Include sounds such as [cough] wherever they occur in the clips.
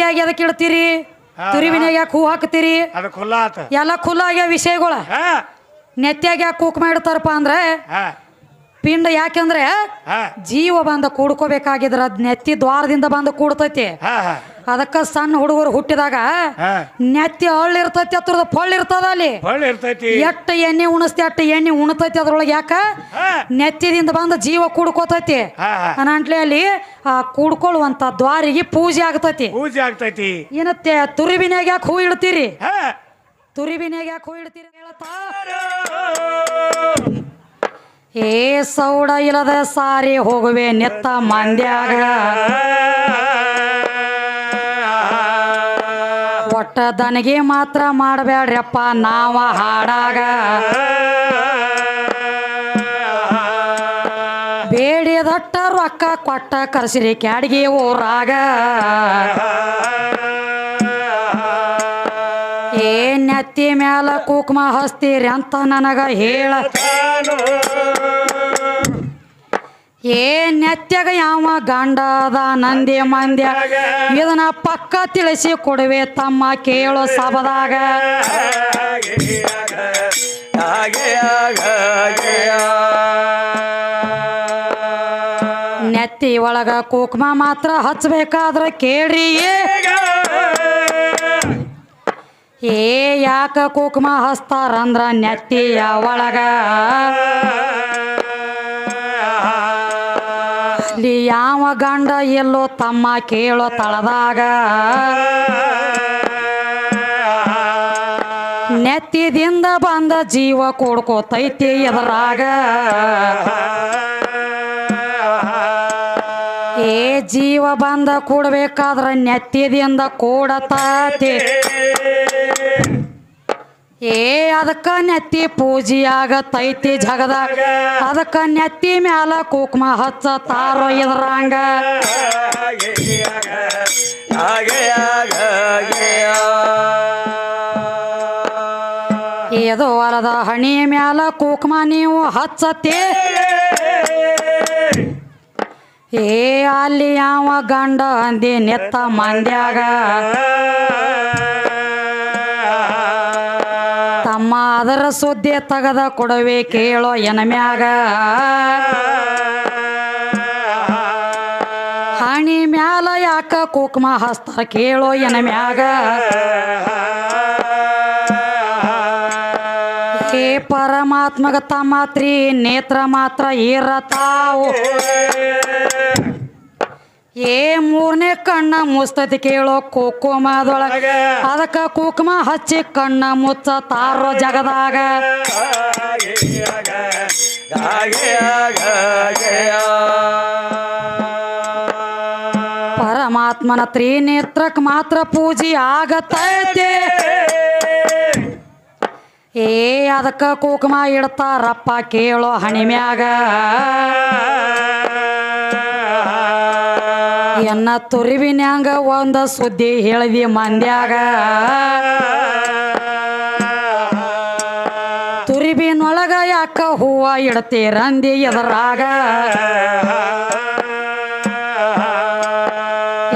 ನೆತ್ತಿಯಾಗಿ ಅದಕ್ಕೆ ಇಡ್ತೀರಿ? ತುರಿವಿನಾಗ ಯಾಕೆ ಹೂ ಹಾಕ್ತೀರಿ? ಅದು ಖುಲ್ಲ ಆತ ಎಲ್ಲ ಖುಲ್ಲ ಆಗ್ಯಾವ ವಿಷಯಗಳ ನೆತ್ತಿಯಾಗ ಯಾಕೆ ಕೂಕ್ ಮಾಡ್ತಾರಪ್ಪ ಅಂದ್ರೆ ಪಿಂಡ ಯಾಕೆಂದ್ರೆ ಜೀವ ಬಂದ ಕೂಡ್ಕೋಬೇಕಾಗಿದ್ರ ಅದ್ ನೆತ್ತಿ ದ್ವಾರದಿಂದ ಬಂದು ಕೂಡ್ತೈತಿ. ಅದಕ್ಕ ಸಣ್ಣ ಹುಡುಗರು ಹುಟ್ಟಿದಾಗ ನೆತ್ತಿ ಹಳ್ಳಿರ್ತೈತಿ ಅದ್ರದ ಪೊಳ್ಳ ಇರ್ತದ ಅಲ್ಲಿ. ಎಟ್ಟ ಎಣ್ಣೆ ಉಣಿಸ್ತಿ ಅಟ್ಟ ಎಣ್ಣೆ ಉಣ್ತೈತಿ ಅದ್ರೊಳಗೆ ಯಾಕ? ನೆತ್ತಿದಿಂದ ಬಂದ ಜೀವ ಕೂಡ್ಕೋತೈತಿ. ಅನ್ನಂಟ್ಲೆ ಅಲ್ಲಿ ಆ ಕೂಡ್ಕೊಳ್ಳುವಂತ ದ್ವಾರಿಗೆ ಪೂಜೆ ಆಗ್ತೈತಿ. ಪೂಜೆ ಆಗ್ತೈತಿ. ಏನತ್ತೆ ತುರಿಬಿನಾಗ ಯಾಕೆ ಹೂ ಇಡ್ತೀರಿ? ತುರಿಬಿನಾಗ ಯಾಕೆ ಹೂ ಇಡ್ತೀರಿ ಹೇಳತ್ತಾ ಏ ಸೌಡ ಇಲ್ಲದ ಸಾರಿ ಹೋಗುವೆ ನೆತ್ತ ಮಂದ್ಯಾಗ. ಒಟ್ಟ ದನಗೆ ಮಾತ್ರ ಮಾಡಬೇಡ್ರಪ್ಪ ನಾವ ಹಾಡಾಗ. ಬೇಡಿದಟ್ಟ ರೊಕ್ಕ ಕೊಟ್ಟ ಕರ್ಸಿರಿ ಕ್ಯಾಡಿಗೆ ಊರಾಗ. ಏ ನೆತ್ತಿ ಮ್ಯಾಲ ಕುಕ್ಮ ಹಸ್ತೀರಿ ಅಂತ ನನಗ ಹೇಳ. ಏ ನೆತ್ಯಾಗ ಯಾವ ಗಂಡದ ನಂದಿ ಮಂದ್ಯ? ಇದನ್ನ ಪಕ್ಕ ತಿಳಿಸಿ ಕೊಡುವೆ ತಮ್ಮ ಕೇಳೋ ಸಬದಾಗ ನೆತ್ತಿ ಒಳಗ ಕುಕ್ಮ ಮಾತ್ರ ಹಚ್ಬೇಕಾದ್ರ ಕೇಳ್ರಿ. ಏ ಯಾಕ ಕುಕ್ಮ ಹಚ್ತಾರಂದ್ರ ನೆತ್ತಿಯ ಒಳಗ? ಅಲ್ಲಿ ಯಾವ ಗಂಡ ಎಲ್ಲೋ ತಮ್ಮ ಕೇಳೋ ತಳದಾಗ? ನೆತ್ತಿದಿಂದ ಬಂದ ಜೀವ ಕೊಡ್ಕೋತೈತಿ ಎದರಾಗ? ಏ ಜೀವ ಬಂದ ಕೊಡ್ಬೇಕಾದ್ರ ನೆತ್ತಿದಿಂದ ಕೂಡತಾತಿ. ಏ, ಅದಕ್ಕ ನೆತ್ತಿ ಪೂಜೆ ಆಗತೈತಿ ಜಗದ ಅದಕ್ಕ ನೆತ್ತಿ ಮ್ಯಾಲ ಕುಕ್ಮ ಹಚ್ಚ ತಾರೋ ಇದ್ರಂಗ ಇದು ಹೊಲದ ಹಣಿ ಮ್ಯಾಲ ಕುಕ್ಮ ನೀವು ಹಚ್ಚತಿ. ಏ, ಅಲ್ಲಿ ಯಾವ ಗಂಡ ಅಂದಿ ನೆತ್ತ ಮಂದ್ಯಾಗ ಅದರ ಸುದ್ದಿ ತಗದ ಕೊಡವೆ ಕೇಳೋ ಎನಮ್ಯಾಗ ಹಣಿ ಮ್ಯಾಲ ಯಾಕ ಕುಕ್ಮ ಹಸ್ತಾರ ಕೇಳೋ ಎನಮ್ಯಾಗ ಹೇ ಪರಮಾತ್ಮಗ ತಮ್ಮ ತ್ರಿ ನೇತ್ರ ಮಾತ್ರ ಇರತಾವು. ಏ ಮೂರನೇ ಕಣ್ಣ ಮುಸ್ತತಿ ಕೇಳೋ ಕುಕುಮದೊಳಗ ಅದಕ್ಕ ಕುಕುಮ ಹಚ್ಚಿ ಕಣ್ಣ ಮುಚ್ಚ ತಾರೋ ಜಗದಾಗ. ಪರಮಾತ್ಮನ ತ್ರಿನೇತ್ರಕ್ ಮಾತ್ರ ಪೂಜೆ ಆಗತೈತೆ. ಏ ಅದಕ್ಕ ಕುಕುಮ ಇಡ್ತಾರಪ್ಪ ಕೇಳೋ ಹಣಿಮ್ಯಾಗ. ಎನ್ನ ತುರಿವಿನ್ಯಾಂಗ ಒಂದ ಸುದ್ದಿ ಹೇಳಿದಿ ಮಂದ್ಯಾಗ ತುರಿಬಿನೊಳಗ ಯಾಕ ಹೂವ ಇಡ್ತೀರಂದಿ ಎದರಾಗ?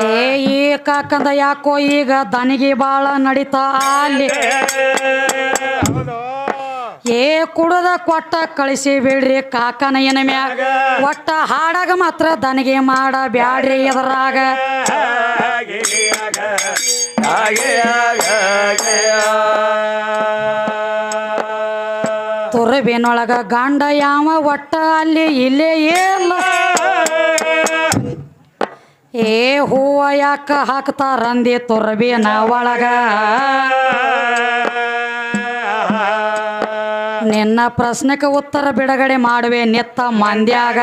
ಏ, ಈ ಯಾಕೋ ಈಗ ದನಿಗೆ ಬಾಳ ನಡೀತಾ ಅಲ್ಲಿ? ಏ ಕುಡದ ಕೊಟ್ಟ ಕಳಿಸಿ ಬೇಡ್ರಿ ಕಾಕನ ಏನ ಮ್ಯಾಗ ಒಟ್ಟ ಹಾಡಾಗ ಮಾತ್ರ ದನಿಗೆ ಮಾಡ ಬ್ಯಾಡ್ರಿ ಎದರಾಗ. ತುರಬೇನೊಳಗ ಗಂಡ ಯಾವ ಒಟ್ಟ ಅಲ್ಲಿ ಇಲ್ಲೇ ಇಲ್ಲ. ಏ ಹೂವ ಯಾಕ ಹಾಕ್ತಾರಂದಿ ತುರಬಿನ ಒಳಗ. ನಿನ್ನ ಪ್ರಶ್ನೆಗೆ ಉತ್ತರ ಬಿಡುಗಡೆ ಮಾಡುವೆ ನೆತ್ತ ಮಂದ್ಯಾಗ.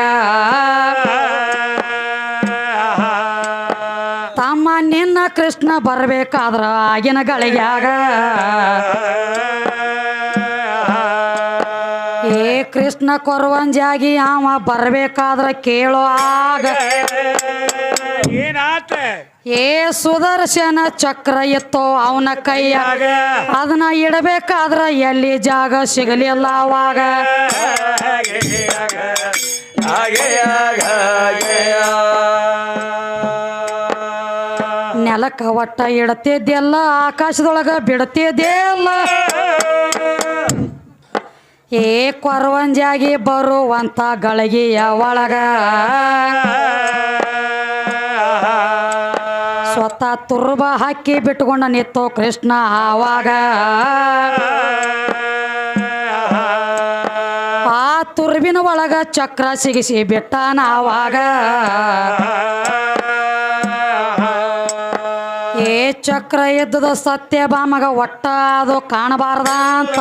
ತಮ್ಮ ನಿನ್ನ ಕೃಷ್ಣ ಬರಬೇಕಾದ್ರ ಆಗಿನ ಗಳಿಗ್ಯಾಗ. ಏ ಕೃಷ್ಣ ಕೊರವಂಜಾಗಿ ಅವ ಬರಬೇಕಾದ್ರ ಕೇಳೋ ಆಗ. ಏನಾತ ಏ ಸುದರ್ಶನ ಚಕ್ರ ಎತ್ತೋ ಅವನ ಕೈಯಾಗ. ಅದನ್ನ ಇಡಬೇಕಾದ್ರ ಎಲ್ಲಿ ಜಾಗ ಸಿಗಲಿಲ್ಲ ಅವಾಗ. ನೆಲಕ್ಕ ಒಟ್ಟ ಇಡತಿದ್ದೆಲ್ಲ ಆಕಾಶದೊಳಗ ಬಿಡತಿದ್ದೆಲ್ಲ. ಏ ಕೊರವಂಜಾಗಿ ಬರುವಂತ ಗಳಿಗೆಯ ಒಳಗ. ಸ್ವತಃ ತುರ್ಬ ಹಾಕಿ ಬಿಟ್ಕೊಂಡ ನಿತ್ತು ಕೃಷ್ಣ ಆವಾಗ. ಆ ತುರ್ಬಿನ ಒಳಗ ಚಕ್ರ ಸಿಗಿಸಿ ಬಿಟ್ಟಾನ ಆವಾಗ. ಏ ಚಕ್ರ ಇದ್ದದ ಸತ್ಯಭಾಮಗ ಒಟ್ಟ ಅದು ಕಾಣಬಾರ್ದ ಅಂತ.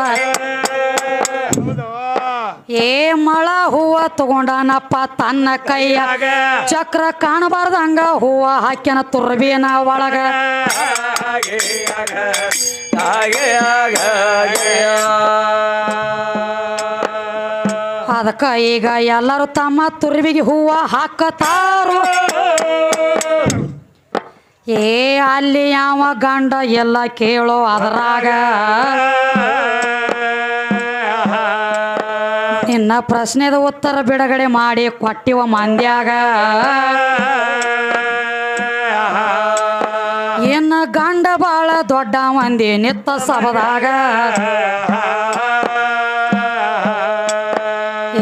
ಏ ಮಳ ಹೂವ ತಗೊಂಡನಪ್ಪ ತನ್ನ ಕೈಯ. ಚಕ್ರ ಕಾಣಬಾರ್ದಂಗ ಹೂವ ಹಾಕ್ಯನ ತುರ್ಬೇನ ಒಳಗ. ಅದಕ್ಕ ಈಗ ಎಲ್ಲರೂ ತಮ್ಮ ತುರ್ಬಿಗೆ ಹೂವ ಹಾಕತಾರು. ಏ ಅಲ್ಲಿ ಯಾವ ಗಂಡ ಎಲ್ಲ ಕೇಳೋ ಅದರಾಗ. ನಿನ್ನ ಪ್ರಶ್ನೆದ ಉತ್ತರ ಬಿಡುಗಡೆ ಮಾಡಿ ಕೊಟ್ಟಿವ ಮಂದ್ಯಾಗ. ಇನ್ನ ಗಂಡ ಬಾಳ ದೊಡ್ಡ ಮಂದಿ ನಿತ್ತ ಸಬದಾಗ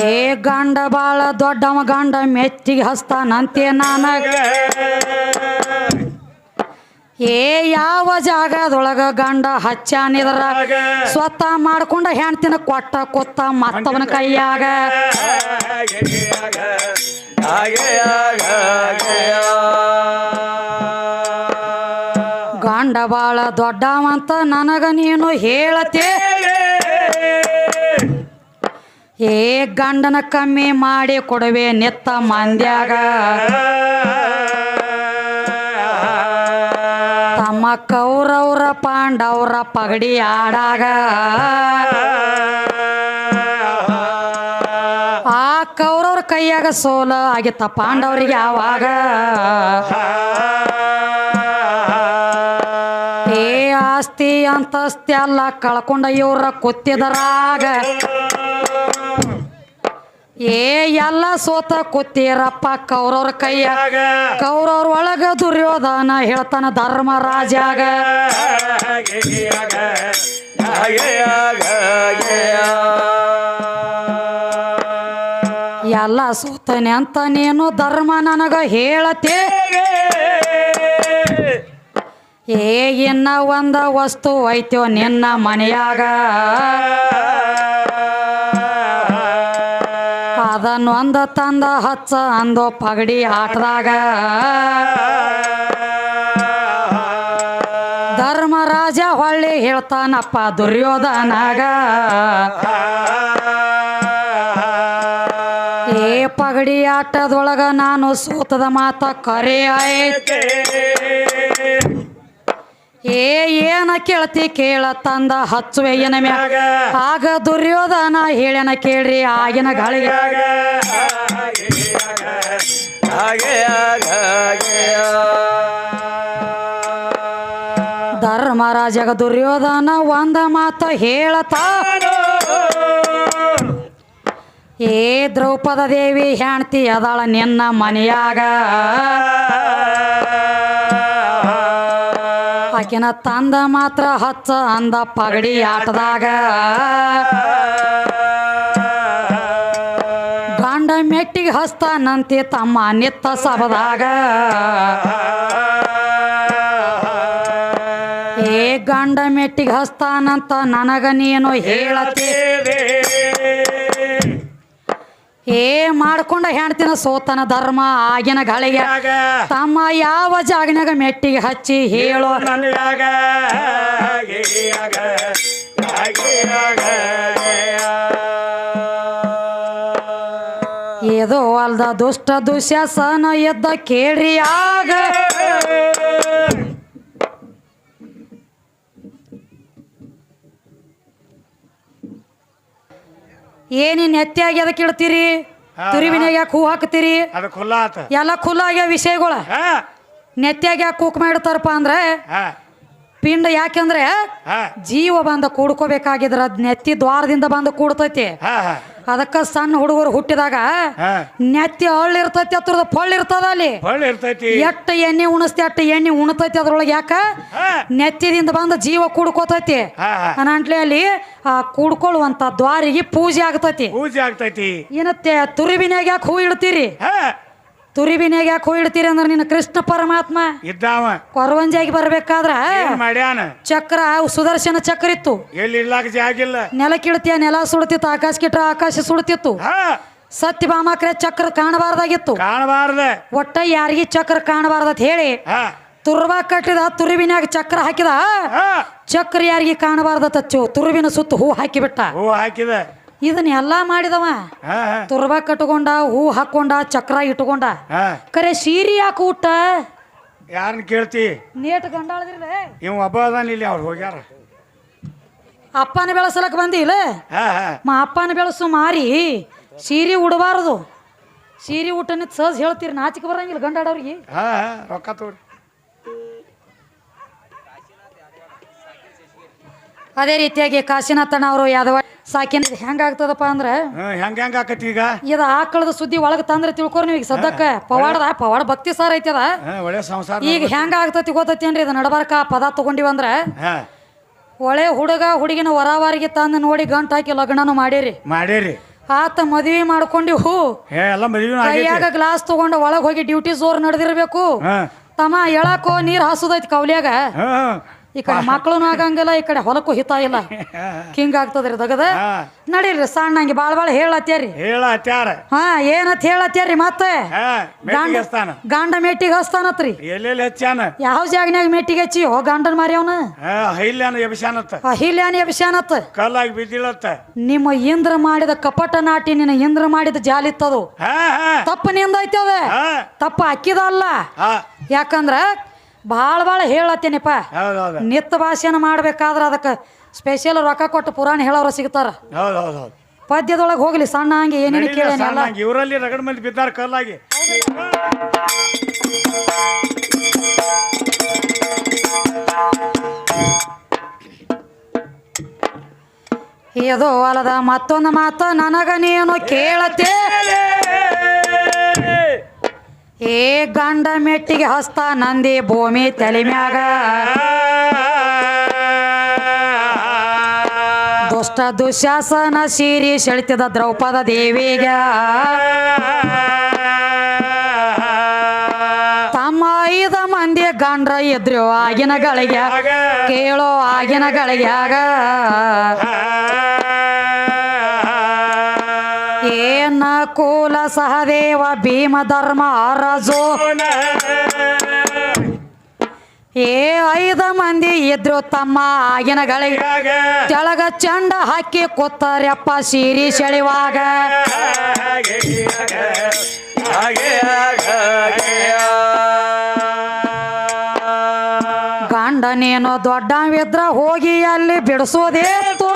ಏ ಗಂಡ ಬಾಳ ದೊಡ್ಡವ ಗಂಡ ಮೆಚ್ಚಿಗೆ ಹಸ್ತಾನಂತೆ ನನಗ ಏ ಯಾವ ಜಾಗದೊಳಗ ಗಂಡ ಹಚ್ಚಾನಿದ್ರ ಸ್ವತಃ ಮಾಡ್ಕೊಂಡ ಹೆಣ್ತಿನ ಕೊಟ್ಟ ಕೊತ್ತ ಮತ್ತವನ ಕೈಯಾಗ? ಗಂಡ ಬಾಳ ದೊಡ್ಡವಂತ ನನಗ ನೀನು ಹೇಳತೆ. ಏ ಗಂಡನ ಕಮ್ಮಿ ಮಾಡಿ ಕೊಡುವೆ ನೆತ್ತ ಮಂದ್ಯಾಗ. ಕೌರವ್ರ ಪಾಂಡವ್ರ ಪಗಡಿ ಆಡಾಗ ಆ ಕೌರವ್ರ ಕೈಯಾಗ ಸೋಲ ಆಗಿತ್ತ ಪಾಂಡವರಿಗೆ ಆವಾಗ. ಏ ಆಸ್ತಿ ಅಂತಸ್ತಿ ಅಲ್ಲ ಕಳ್ಕೊಂಡ ಇವ್ರ ಕುತ್ತಿದರಾಗ. ಏ ಎಲ್ಲ ಸೋತ ಕೂತೀರಪ್ಪ ಕೌರವ್ರ ಕೈಯ. ಕೌರವ್ರ ಒಳಗ ದುರ್ಯೋಧನ ಹೇಳ್ತಾನ ಧರ್ಮರಾಜಾಗ ಎಲ್ಲ ಸೋತನೆ ಅಂತ ನೀನು ಧರ್ಮ ನನಗ ಹೇಳತೆ. ಏ ಇನ್ನ ಒಂದ ವಸ್ತು ಐತ್ಯೋ ನಿನ್ನ ಮನೆಯಾಗ. ಅದನ್ನೊಂದ ತಂದ ಹಚ್ಚ ಅಂದೋ ಪಗಡಿ ಆಟದಾಗ ಧರ್ಮರಾಜ ಹೊಳ್ಳಿ ಹೇಳ್ತಾನಪ್ಪ ದುರ್ಯೋಧನಾಗ. ಏ ಪಗಡಿ ಆಟದೊಳಗ ನಾನು ಸೋತದ ಮಾತ ಕರೆ ಆಯ್ತು. ಏ, ಏನ ಕೇಳ್ತಿ ಕೇಳ ತಂದ ಹಚ್ಚುವೆ ಏನ ಆಗ ದುರ್ಯೋಧನ ಹೇಳ್ಯಾನ ಕೇಳ್ರಿ ಆಗಿನ ಗಾಳಿಗೆ. ಧರ್ಮರಾಜಗ ದುರ್ಯೋಧನ ಒಂದ ಮಾತ ಹೇಳತಾ. ಏ, ದ್ರೌಪದ ದೇವಿ ಹೆಣ್ತಿ ಅದಾಳ ನಿನ್ನ ಮನೆಯಾಗ. ಆಕಿನ ತಂದ ಮಾತ್ರ ಹಚ್ಚ ಅಂದ ಪಗಡಿ ಆಟದಾಗ. ಗಂಡ ಮೆಟ್ಟಿಗೆ ಹಸ್ತಾನಂತೆ ತಮ್ಮ ನಿತ್ತ ಸಭದಾಗ. ಏ ಗಂಡ ಮೆಟ್ಟಿಗೆ ಹಸ್ತಾನಂತ ನನಗ ನೀನು ಹೇಳತಿ. ಏ ಮಾಡ್ಕೊಂಡ ಹೆಣ್ತಿನ ಸೋತನ ಧರ್ಮ ಆಗಿನ ಗಳಿಗೆ ತಮ್ಮ ಯಾವ ಜಾಗನಾಗ ಮೆಟ್ಟಿಗೆ ಹಚ್ಚಿ ಹೇಳೋ ಏದೋ ಇದು ಅಲ್ದ ದುಷ್ಟ ದುಶ್ಯಾಸನ ಎದ್ದ ಕೇಳ್ರಿ ಆಗ ಏನೇನ್ ನೆತ್ತಿಯಾಗಿ ಅದಕ್ಕೆ ಇಡ್ತೀರಿ ತುರಿವಿನಾಗ ಯಾಕೆ ಹೂ ಹಾಕ್ತೀರಿ ಅದು ಖುಲ್ಲ ಆತ. ಎಲ್ಲ ಖುಲ್ಲ ಆಗ್ಯಾವ ವಿಷಯಗಳ. ನೆತ್ತಿಯಾಗ ಯಾಕೆ ಕೂಕ್ ಮಾಡ್ತಾರಪ್ಪ ಅಂದ್ರೆ ಪಿಂಡ ಯಾಕೆಂದ್ರೆ ಜೀವ ಬಂದ ಕೂಡ್ಕೋಬೇಕಾಗಿದ್ರ. ಅದ್ ನೆತ್ತಿ ದ್ವಾರದಿಂದ ಬಂದು ಕೂಡ್ತೈತಿ. ಅದಕ್ಕ ಸಣ್ಣ ಹುಡುಗರು ಹುಟ್ಟಿದಾಗ ನೆತ್ತಿ ಹಳ್ಳಿ ಇರ್ತೈತಿ ಅತ್ರದ ಪೊಳ್ಳು ಇರ್ತದ ಅಲ್ಲಿ. ಎಟ್ಟ ಇರ್ತೈತಿ. ಎಟ್ಟು ಎಣ್ಣೆ ಉಣಸ್ತಿ ಅಟ್ಟ ಎಣ್ಣೆ ಉಣತೈತಿ ಅದ್ರೊಳಗೆ ಯಾಕ? ನೆತ್ತಿದಿಂದ ಬಂದ ಜೀವ ಕುಡ್ಕೋತೈತಿ. ಅನಂಟ್ಲೆ ಅಲ್ಲಿ ಆ ಕುಡ್ಕೊಳ್ಳುವಂತ ದ್ವಾರಿಗೆ ಪೂಜೆ ಆಗ್ತೈತಿ. ಪೂಜೆ ಆಗ್ತೈತಿ. ಏನತ್ತೆ ತುರುಬಿನಾಗ ಯಾಕೆ ಹೂ ಇಡ್ತೀರಿ? ಹಾ ಯಾಕ ಯಾಕೆ ಹೋಗಿಡ್ತೀರಿ ಇಡ್ತೀರಿ ಅಂದ್ರೆ ನಿನ್ನ ಕೃಷ್ಣ ಪರಮಾತ್ಮ ಇದ್ದಾವ. ಕೊರವಂಜಾಗಿ ಬರ್ಬೇಕಾದ್ರ ಮಾಡ್ಯಾನ? ಚಕ್ರ ಸುದರ್ಶನ ಚಕ್ರ ಇತ್ತು. ಎಲ್ಲಿ ಇರ್ಲಾಕ ಜಾಗಿಲ್ಲ ನೆಲಕ್ಕಿಡ್ತೀಯ ನೆಲ ಸುಡ್ತಿತ್ತು ಆಕಾಶ ಕಿಟ್ರ ಆಕಾಶ ಸುಡ್ತಿತ್ತು. ಸತ್ಯ ಬಾಮಾಕ್ರೆ ಚಕ್ರ ಕಾಣಬಾರ್ದಾಗಿತ್ತು. ಕಾಣಬಾರ್ದ. ಒಟ್ಟ ಯಾರಿಗೆ ಚಕ್ರ ಕಾಣಬಾರ್ದತ್ ಹೇಳಿ ತುರ್ಬ ಕಟ್ಟಿದ ತುರುಬಿನಾಗ ಚಕ್ರ ಹಾಕಿದ ಚಕ್ರ ಯಾರಿಗೆ ಕಾಣಬಾರ್ದತ್ತ ಚು ತುರುವಿನ ಸುತ್ತ ಹೂ ಹಾಕಿಬಿಟ್ಟ. ಹೂ ಹಾಕಿದ. ಇದನ್ನ ಎಲ್ಲಾ ಮಾಡಿದವ? ತುರ್ಬ ಕಟ್ಕೊಂಡ ಹೂ ಹಾಕೊಂಡ ಚಕ್ರ ಇಟ್ಕೊಂಡ. ಕರೆ ಸೀರಿ ಯಾಕೆ ಊಟ ಯಾರನ್ನ ಕೇಳ್ತಿ? ನೇಟ್ ಗಂಡಾಳದಿರ್ಲೆ ಇವ್ ಒಬ್ಬ ಅದಾನ ಇಲ್ಲಿ ಅವ್ರು ಹೋಗ್ಯಾರ. ಅಪ್ಪನ ಬೆಳೆಸಲಕ್ ಬಂದಿಲ್ಲ ಹಾ ಹಾ. ಮಾ ಅಪ್ಪನ ಬೆಳೆಸು ಮಾರಿ ಸೀರೆ ಉಡಬಾರದು. ಸೀರೆ ಊಟನ ಸಹಜ ಹೇಳ್ತೀರಿ ನಾಚಿಕೆ ಬರಂಗಿಲ್ಲ ಗಂಡಾಡವ್ರಿಗೆ. ರೊಕ್ಕ ತೋರಿ ಅದೇ ರೀತಿಯಾಗಿ ಕಾಶಿನಾಥಣ್ಣ ಅವರು ಯಾದವ ಸಾಕಿನ ಹೆಂಗಾಗ್ತದಪ್ಪ ಅಂದ್ರೆ ಹ್ಮ್ ಹೆಂಗ ಹೆಂಗ ಆಕತಿ ಈಗ? ಇದು ಆಕಳದ ಸುದ್ದಿ ಒಳಗೆ ತಂದ್ರೆ ತಿಳ್ಕೊರಿ ನೀವು ಈಗ ಸದ್ಯಕ್ಕ ಪವಾಡದ ಪವಾಡ ಭಕ್ತಿ ಸಾರ್ ಐತಿ ಅದ. ಒಳ್ಳೆ ಸಂಸಾರ ಈಗ ಹೆಂಗ ಆಗ್ತತಿ ಗೊತ್ತೈತೇನ್ರಿ ಇದು ನಡಬಾರಕ? ಪದ ತಗೊಂಡಿವ ಅಂದ್ರೆ ಒಳ್ಳೆ ಹುಡುಗ ಹುಡುಗಿನ ವರಾವಾರಿಗೆ ತಂದು ನೋಡಿ ಗಂಟು ಹಾಕಿ ಲಗ್ನನು ಮಾಡೀರಿ. ಮಾಡೇರಿ. ಆತ ಮದ್ವಿ ಮಾಡ್ಕೊಂಡಿವು. ಹೂ ಕೈಯಾಗ ಗ್ಲಾಸ್ ತಗೊಂಡ ಒಳಗೆ ಹೋಗಿ ಡ್ಯೂಟಿ ಜೋರ್ ನಡೆದಿರ್ಬೇಕು. ತಮ್ಮ ಎಳಕೋ ನೀರ್ ಹಾಸುದೈತಿ ಕೌಲ್ಯಾಗ ಹಾ. ಈ ಕಡೆ ಮಕ್ಕಳು ಆಗಂಗಿಲ್ಲ ಈ ಕಡೆ ಹೊಲಕ್ಕೂ ಹಿತ ಇಲ್ಲ. [laughs] ಹಿಂಗ ಆಗ್ತದ್ರಿ ದಗದ. ನಡೀರಿ ಸಣ್ಣಂಗೆ ಬಾಳ್ ಬಾಳ ಹೇಳತ್ಯಾರಿ. ಹೇಳತ್ಯಾರ. ಹಾ ಏನತ್ ಹೇಳತ್ಯಾರಿ ಮತ್ತೆ? ಗಾಂಡ ಮೇಟಿಗೆ ಹಸ್ತಾನತ್ರಿ ಎಲ್ಲೆಲ್ಲಿ ಹಚ್ಚಾನ ಯಾವ ಜಾಗನ್ಯಾಗ ಮೇಟಿಗೆ ಹಚ್ಚಿ? ಹೋ ಗಂಡನ ಮಾರಿ ಅವನ. ಹಾ ಹೈಲ್ಯಾನ ಎಬ್ಸಾನತ್ತ ಅಹಿಲ್ಯಾನಿ ಕಲ್ಲಾಗಿ ಬಿದ್ದಿಳತ್ತ. ನಿಮ್ಮ ಇಂದ್ರ ಮಾಡಿದ ಕಪಟ ನಾಟಿ ನಿನ್ನ ಇಂದ್ರ ಮಾಡಿದ ಜಾಲಿತ್ತದು ತಪ್ಪ ನಿಂದ ತಪ್ಪು ತಪ್ಪ ಅದ ತಪ್ಪು ಅಕ್ಕಿದಲ್ಲ. ಹಾ. ಯಾಕಂದ್ರ ಭಾಳ ಭಾಳ ಹೇಳತ್ತೀನಿಪ್ಪ ನಿತ್ಯ ಭಾಷೆನ ಮಾಡ್ಬೇಕಾದ್ರೆ ಅದಕ್ಕೆ ಸ್ಪೆಷಲ್ ರೊಕ್ಕ ಕೊಟ್ಟು ಪುರಾಣ ಹೇಳೋರು ಸಿಗ್ತಾರ ಪದ್ಯದೊಳಗೆ ಹೋಗ್ಲಿ ಸಣ್ಣ ಹಂಗೆ ಏನೇನು ಕೇಳಿ ಇವರಲ್ಲಿ ರಗಡ್ ಮಂದಿ ಬಿದ್ದಾರ ಕಲ್ಲಾಗಿ ಇದು ಅಲ್ಲದ ಮತ್ತೊಂದು ಮಾತು ನನಗ ನೀನು ಕೇಳತ್ತೆ ಏ ಗಂಡ ಮೆಟ್ಟಿಗೆ ಹಸ್ತ ನಂದಿ ಭೂಮಿ ತಲೆ ಮ್ಯಾಗ. ದುಷ್ಟ ದುಶಾಸನ ಸೀರಿ ಸೆಳಿತಿದ ದ್ರೌಪದ ದೇವಿಗ. ತಮ್ಮ ಐದ ಮಂದಿ ಗಂಡ್ರ ಎದ್ರು ಆಗಿನ ಗಳಿಗೆ. ಕೇಳೋ ಆಗಿನ ಗಳಿಗ್ಯಾಗ ಕೂಲ ಸಹದೇವ ಭೀಮ ಧರ್ಮ ಅರಸು. ಏ ಐದ ಮಂದಿ ಇದ್ರು ತಮ್ಮ ಆಗಿನ ಗಳಿಗೆ. ತೆಳಗ ಚಂಡ ಹಾಕಿ ಕೂತಾರ್ಯಪ್ಪ ಸೀರಿ ಸೆಳಿವಾಗ ಗಂಡನೇನೋ ದೊಡ್ಡವಿದ್ರ ಹೋಗಿ ಅಲ್ಲಿ ಬಿಡಿಸೋದೇತು.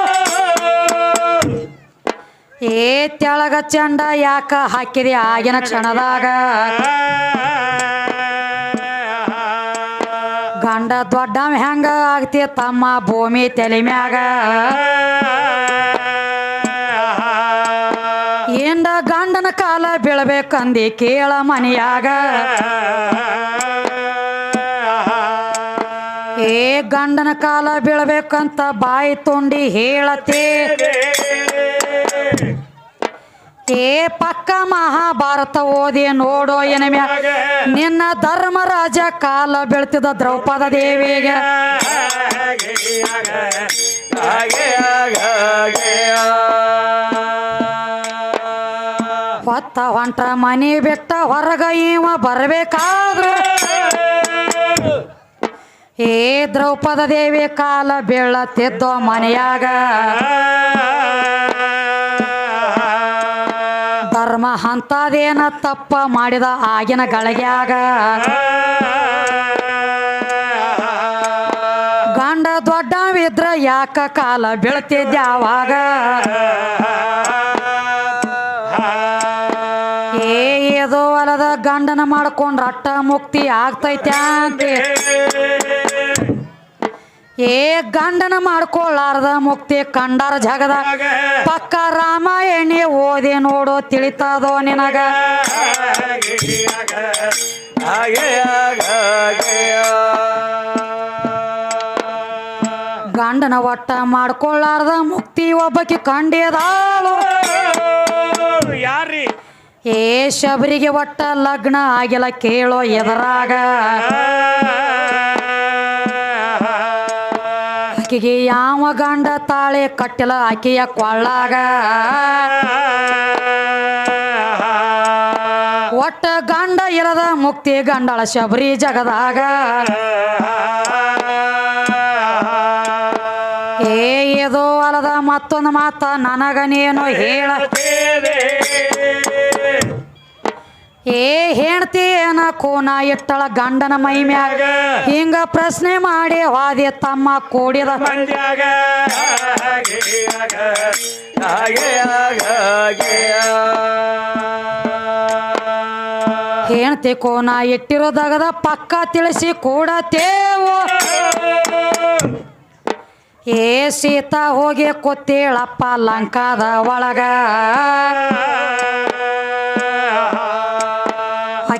ಏ ತೆಳಗ ಚಂಡ ಯಾಕ ಹಾಕಿದೆ ಆಗಿನ ಕ್ಷಣದಾಗ? ಗಂಡ ದೊಡ್ಡವ ಹೆಂಗ ಆಗ್ತಿ ತಮ್ಮ ಭೂಮಿ ತಲೆ ಮ್ಯಾಗ? ಏಂಡ ಗಂಡನ ಕಾಲ ಬೀಳ್ಬೇಕಂದಿ ಕೇಳ ಮನೆಯಾಗ? ಏ ಗಂಡನ ಕಾಲ ಬೀಳ್ಬೇಕಂತ ಬಾಯಿ ತುಂಡಿ ಹೇಳತ್ತೆ ಏ ಪಕ್ಕ ಮಹಾಭಾರತ ಓದಿ ನೋಡೋ ಎನಮ್ಯ ನಿನ್ನ ಧರ್ಮರಾಜ ಕಾಲ ಬೀಳ್ತಿದ ದ್ರೌಪದ ದೇವಿಗೆ. ಹೊತ್ತ ಹೊಂಟ ಮನಿ ಬಿಟ್ಟ ಹೊರಗ ಇವ ಬರಬೇಕಾದ್ರ. ಏ ದ್ರೌಪದ ದೇವಿ ಕಾಲ ಬೀಳತ್ತಿದ್ದೋ ಮನೆಯಾಗ. ಅಂತದೇನ ತಪ್ಪ ಮಾಡಿದ ಆಗಿನ ಗಳಿಗ್ಯಾಗ. ಗಂಡ ದೊಡ್ಡವಿದ್ರ ಯಾಕ ಕಾಲ ಬೀಳ್ತಿದ್ದಾವಾಗ ಏದೋ ಹೊಲದ ಗಂಡನ ಮಾಡ್ಕೊಂಡ್ರ ಅಟ್ಟ ಮುಕ್ತಿ ಆಗ್ತೈತೆ ಏ ಗಂಡನ ಮಾಡ್ಕೊಳ್ಳಾರ್ದ ಮುಕ್ತಿ ಕಂಡಾರ ಜಗದ. ಪಕ್ಕ ರಾಮಾಯಣಿ ಓದಿ ನೋಡು ತಿಳಿತದೋ ನಿನಗ. ಗಂಡನ ಒಟ್ಟ ಮಾಡ್ಕೊಳ್ಳಾರ್ದ ಮುಕ್ತಿ ಒಬ್ಬಕಿ ಕಂಡಿದಾಳು. ಯಾರ್ರಿ? ಏ ಶಬರಿಗೆ ಒಟ್ಟ ಲಗ್ನ ಆಗಿಲ್ಲ ಕೇಳೋ ಎದರಾಗ. ಆಕಿಗೆ ಯಾವ ಗಂಡ ತಾಳೆ ಕಟ್ಟಿಲ್ಲ ಆಕೆಯ ಕೊಳ್ಳಾಗ? ಒಟ್ಟ ಗಂಡ ಇರದ ಮುಕ್ತಿ ಗಂಡಳ ಶಬರಿ ಜಗದಾಗ. ಏ ಏದೋ ಅಲದ ಮತ್ತೊಂದು ಮಾತ ನನಗ ನೀನು ಹೇಳ ಏ ಹೆಣ್ತಿ ಏನ ಕೋನ ಇಟ್ಟಳ ಗಂಡನ ಮೈ ಮ್ಯಾಗ? ಹಿಂಗ ಪ್ರಶ್ನೆ ಮಾಡಿ ವಾದಿ ತಮ್ಮ ಕೂಡಿದ. ಹೇಳ್ತಿ ಹೆಣ್ತಿ ಕೋನ ಇಟ್ಟಿರೋದಾಗದ ಪಕ್ಕ ತಿಳಿಸಿ ಕೂಡತೇವು ಏ ಸೀತಾ ಹೋಗಿ ಕೊತ್ತೇಳಪ್ಪ ಲಂಕಾದ ಒಳಗ.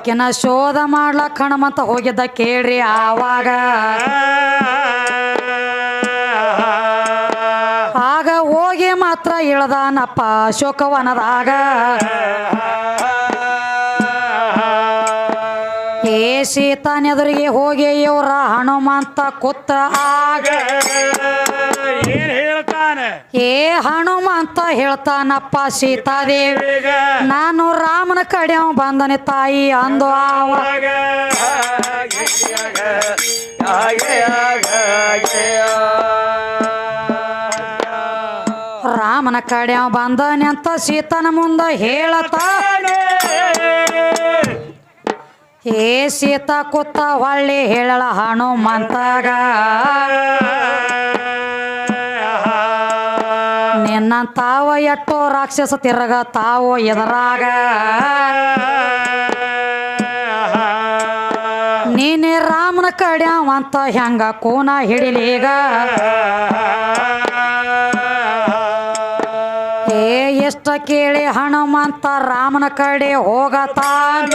ಆಕಿನ ಶೋಧ ಮಾಡ್ಲಕ್ ಹಣಮಂತ ಹೋಗಿದ್ದ ಕೇಳ್ರಿ ಆವಾಗ. ಆಗ ಹೋಗಿ ಮಾತ್ರ ಇಳ್ದಾನಪ್ಪ ಅಶೋಕವನದಾಗ. ಏ ಸೀತಾನೆದುರಿಗೆ ಹೋಗಿ ಇವ್ರ ಹನುಮಂತ ಕುತ್ತ ಆಗ. ಏನ್ ಹೇಳ್ತಾನೆ ಏ ಹನುಮಂತ ಹೇಳ್ತಾನಪ್ಪ ಸೀತಾದೇವಿ. ನಾನು ರಾಮನ ಕಡೆ ಬಂದನೆ ತಾಯಿ ಅಂದು ಅವ ರಾಮನ ಕಡೆ ಬಂದನೆ ಅಂತ ಸೀತನ ಮುಂದ ಹೇಳತ ಏ ಸೀತಾ ಕೂತ ಹೊಳ್ಳಿ ಹೇಳಳ ಹನುಮಂತಾಗ ನಿನ್ನ ತಾವ ಎಟ್ಟೋ ರಾಕ್ಷಸ ತಿರಗ ತಾವು ಎದರಾಗ? ನೀನೇ ರಾಮನ ಕಡೆ ಅಂತ ಹೆಂಗ ಕೋನ ಹಿಡಿಲೀಗ ಏ ಎಷ್ಟ ಕೇಳಿ ಹನುಮಂತ ರಾಮನ ಕಡೆ ಹೋಗತಾನ?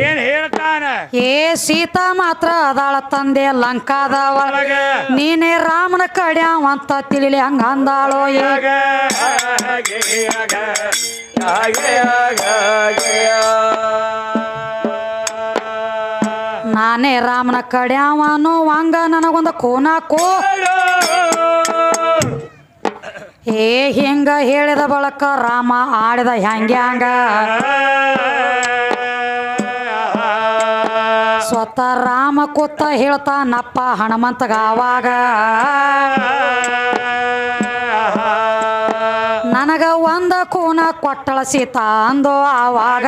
ಏನ್ ಹೇಳ್ತಾನೆ? ಏ ಸೀತಾ ಮಾತ್ರ ಅದಾಳ ತಂದೆ ಲಂಕಾದ ಒಳಗ. ನೀನೇ ರಾಮನ ಕಡ್ಯಾವ ಅಂತ ತಿಳಿಲಿ ಹಂಗ ಅಂದಾಳೋ ನಾನೇ ರಾಮನ ಕಡ್ಯಾವನು ವಾಂಗ ಹಂಗ ನನಗೊಂದು ಕೋನಾಕೋ. ಏ ಹಿಂಗ ಹೇಳಿದ ಬಳಕ ರಾಮ ಆಡಿದ ಹ್ಯಾಂಗೆ ಸ್ವತಃ ರಾಮ ಕೊತ್ತ ಹೇಳ್ತಾನಪ್ಪ ಹನುಮಂತಗ ಆವಾಗ ನನಗ ಒಂದ ಕೂನ ಕೊಟ್ಟಳ ಸೀತಾ ಅಂದೋ ಆವಾಗ.